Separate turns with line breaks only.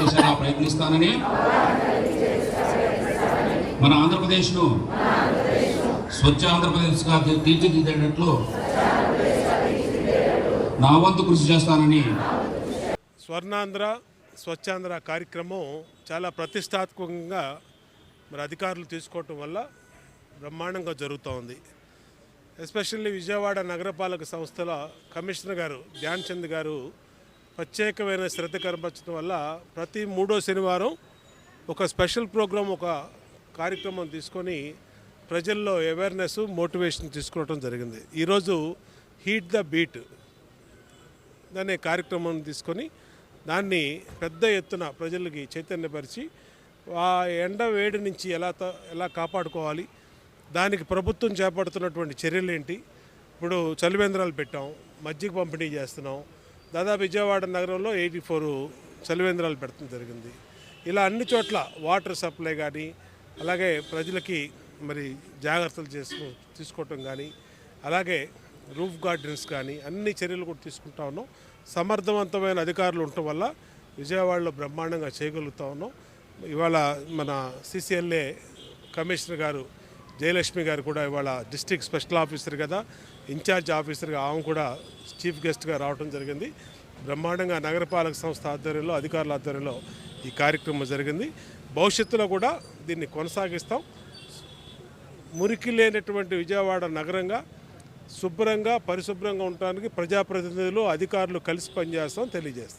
దిశగా ప్రయత్నిస్తానని మన ఆంధ్రప్రదేశ్ను స్వచ్ఛ ఆంధ్రప్రదేశ్గా తీర్చిదిద్దేటట్లు నా వంతు కృషి చేస్తానని
స్వర్ణాంధ్ర స్వచ్ఛాంధ్ర కార్యక్రమం చాలా ప్రతిష్టాత్మకంగా మరి అధికారులు తీసుకోవటం వల్ల బ్రహ్మాండంగా జరుగుతూ ఉంది. ఎస్పెషల్లీ విజయవాడ నగరపాలక సంస్థల కమిషనర్ గారు ధ్యాన్ చంద్ గారు ప్రత్యేకమైన శ్రద్ధ కనపరచడం వల్ల ప్రతి మూడో శనివారం ఒక స్పెషల్ ప్రోగ్రాం ఒక కార్యక్రమం తీసుకొని ప్రజల్లో అవేర్నెస్ మోటివేషన్ తీసుకోవడం జరిగింది. ఈరోజు హీట్ ద బీట్ అనే కార్యక్రమం తీసుకొని దాన్ని పెద్ద ఎత్తున ప్రజలకి చైతన్యపరిచి ఆ ఎండ వేడి నుంచి ఎలా త- ఎలా కాపాడుకోవాలి దానికి ప్రభుత్వం చేపడుతున్నటువంటి చర్యలు ఏంటి ఇప్పుడు చలివేంద్రాలు పెట్టాం మజ్జిగ పంపిణీ చేస్తున్నాం దాదాపు విజయవాడ నగరంలో ఎయిటీ ఫోర్ చలివేంద్రాలు పెడతం జరిగింది. ఇలా అన్ని చోట్ల వాటర్ సప్లై కానీ అలాగే ప్రజలకి మరి జాగ్రత్తలు చేసుకో తీసుకోవటం కానీ అలాగే రూఫ్ గార్డెన్స్ కానీ అన్ని చర్యలు కూడా తీసుకుంటా ఉన్నాం. సమర్థవంతమైన అధికారులు ఉండటం వల్ల విజయవాడలో బ్రహ్మాండంగా చేయగలుగుతా ఉన్నాం. ఇవాళ మన సిసిఎల్ఏ కమిషనర్ గారు జయలక్ష్మి గారు కూడా ఇవాళ డిస్టిక్ స్పెషల్ ఆఫీసర్ కదా ఇన్ఛార్జ్ ఆఫీసర్గా ఆమె కూడా చీఫ్ గెస్ట్గా రావడం జరిగింది. బ్రహ్మాండంగా నగరపాలక సంస్థ ఆధ్వర్యంలో అధికారుల ఆధ్వర్యంలో ఈ కార్యక్రమం జరిగింది. భవిష్యత్తులో కూడా దీన్ని కొనసాగిస్తాం. మురికి లేనటువంటి విజయవాడ నగరంగా శుభ్రంగా పరిశుభ్రంగా ఉండటానికి ప్రజాప్రతినిధులు అధికారులు కలిసి పనిచేస్తాం తెలియజేస్తాం.